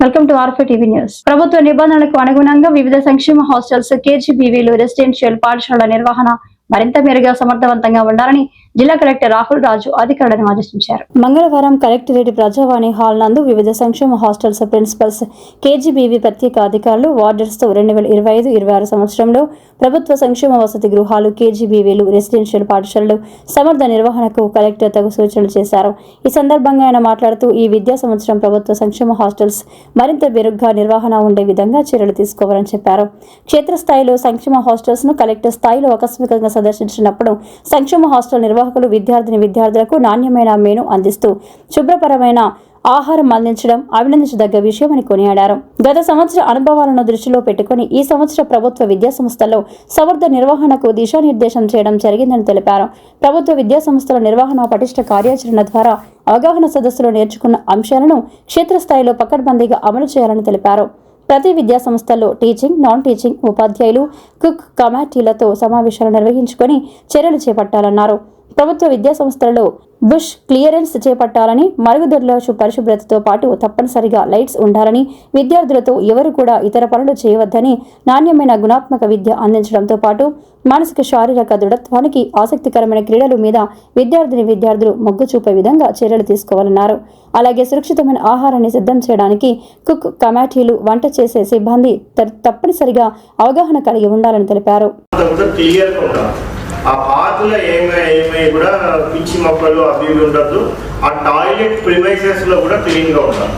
Welcome to ఆర్ఫే TV news ప్రభుత్వ నిబంధనలకు అనుగుణంగా వివిధ సంక్షేమ హాస్టల్స్ కేజీబీవీలు రెసిడెన్షియల్ పాఠశాలల నిర్వహణ మరింత మెరుగా సమర్థవంతంగా ఉండాలని జిల్లా కలెక్టర్ రాహుల్ రాజు అధికారులను ఆదేశించారు. మంగళవారం కలెక్టరేట్ ప్రజావాణి హాల్ నందు వివిధ సంక్షేమ హాస్టల్స్ ప్రిన్సిపల్స్ కేజీబీవీ ప్రత్యేక అధికారులు వార్డర్స్తో రెండు వేల ఇరవై ఐదు ఇరవై ఆరు సంవత్సరంలో ప్రభుత్వ సంక్షేమ వసతి గృహాలు కేజీబీవీలు రెసిడెన్షియల్ పాఠశాలలు సమర్థ నిర్వహణకు కలెక్టర్ తగు సూచనలు చేశారు. ఈ సందర్భంగా ఆయన మాట్లాడుతూ ఈ విద్యా సంవత్సరం ప్రభుత్వ సంక్షేమ హాస్టల్స్ మరింత మెరుగ్గా నిర్వహణ ఉండే విధంగా చర్యలు తీసుకోవాలని చెప్పారు. క్షేత్రస్థాయిలో సంక్షేమ హాస్టల్స్ను కలెక్టర్ స్థాయిలో ఆకస్మికంగా సందర్శించినప్పుడు సంక్షేమ హాస్టల్ నిర్వాహకులు విద్యార్థిని విద్యార్థులకు నాణ్యమైన మేను అందిస్తూ శుభ్రపరమైన ఆహారం అందించడం అభినందించదగ్గ విషయమని కొనియాడారు. గత సంవత్సర అనుభవాలను దృష్టిలో పెట్టుకుని ఈ సంవత్సర ప్రభుత్వ విద్యా సంస్థల్లో సమర్థ నిర్వహణకు దిశానిర్దేశం చేయడం జరిగిందని తెలిపారు. ప్రభుత్వ విద్యా సంస్థల నిర్వహణ పటిష్ట కార్యాచరణ ద్వారా అవగాహన సదస్సులో నేర్చుకున్న అంశాలను క్షేత్రస్థాయిలో పకడ్బందీగా అమలు చేయాలని తెలిపారు. ప్రతి విద్యా సంస్థల్లో టీచింగ్ నాన్ టీచింగ్ ఉపాధ్యాయులు కుక్ కమాటీలతో సమావేశాలు నిర్వహించుకొని చర్యలు చేపట్టాలన్నారు. ప్రభుత్వ విద్యా సంస్థలలో బుష్ క్లియరెన్స్ చేపట్టాలని మరుగుదొడ్ల శు- పరిశుభ్రతతో పాటు తప్పనిసరిగా లైట్స్ ఉండాలని విద్యార్థులతో ఎవరు కూడా ఇతర పనులు చేయవద్దని నాణ్యమైన గుణాత్మక విద్య అందించడంతో పాటు మానసిక శారీరక దృఢత్వానికి ఆసక్తికరమైన క్రీడల మీద విద్యార్థిని విద్యార్థులు మొగ్గు చూపే విధంగా చర్యలు తీసుకోవాలన్నారు. అలాగే సురక్షితమైన ఆహారాన్ని సిద్ధం చేయడానికి కుక్ కమాటీలు వంట చేసే సిబ్బంది తప్పనిసరిగా అవగాహన కలిగి ఉండాలని తెలిపారు. ఆ పార్కులో ఏమై ఏమై కూడా పిచ్చి మొక్కలు అవి ఇవి ఉండద్దు. ఆ టాయిలెట్ ప్రివైసెస్లో కూడా క్లీన్గా ఉండాలి.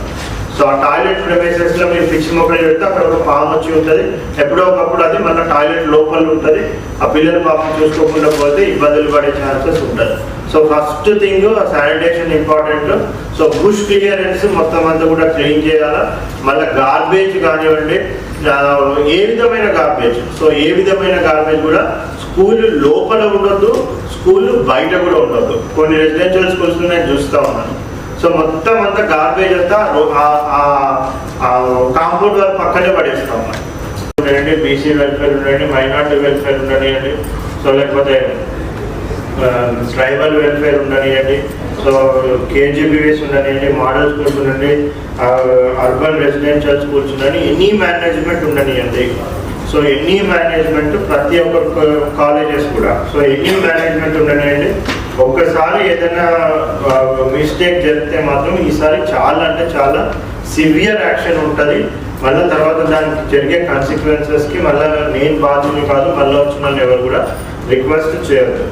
సో ఆ టాయిలెట్ ప్రివైసెస్లో మీరు పిచ్చి మొక్కలు పెడితే అక్కడ ఒక పాము వచ్చి ఉంటుంది. ఎప్పుడో ఒకప్పుడు అది మన టాయిలెట్ లోపల ఉంటుంది. ఆ పిల్లలు పాపం చూసుకోకుండా పోతే ఇబ్బందులు పడే ఛాన్సెస్ ఉంటుంది so first thing sanitation important. So bush clearance మొత్తం అంతా కూడా క్లీన్ చేయాలా. మళ్ళీ గార్బేజ్ కానివ్వండి ఏ విధమైన గార్బేజ్ సో ఏ విధమైన గార్బేజ్ కూడా స్కూల్ లోపల ఉండొద్దు స్కూల్ బయట కూడా ఉండొద్దు. కొన్ని రెసిడెన్షియల్ స్కూల్స్ నేను చూస్తూ ఉన్నాను. సో మొత్తం అంతా గార్బేజ్ అంతా కాంపౌండ్ వాళ్ళ పక్కనే పడేస్తా ఉన్నాను ఉండండి బీసీ వెల్ఫేర్ ఉండండి మైనార్టీ వెల్ఫేర్ ఉండనియండి. సో లేకపోతే ట్రైబల్ వెల్ఫేర్ ఉండనియండి. సో కేజీబీవీస్ ఉండనియండి మోడల్ స్కూల్స్ ఉండండి అర్బన్ రెసిడెన్షియల్ స్కూల్స్ ఉండని ఎనీ మేనేజ్మెంట్ ఉండనియండి. సో ఎనీ మేనేజ్మెంట్ ప్రతి ఒక్క కాలేజెస్ కూడా. సో ఎనీ మేనేజ్మెంట్ ఉండనండి ఒక్కసారి ఏదైనా మిస్టేక్ జరిగితే మాత్రం ఈసారి చాలా అంటే చాలా సివియర్ యాక్షన్ ఉంటుంది. మళ్ళీ తర్వాత దానికి జరిగే కాన్సిక్వెన్సెస్కి మళ్ళీ నేను బాధ్యులు కాదు మళ్ళీ వచ్చిన వాళ్ళు ఎవరు కూడా రిక్వెస్ట్ చేయొద్దు.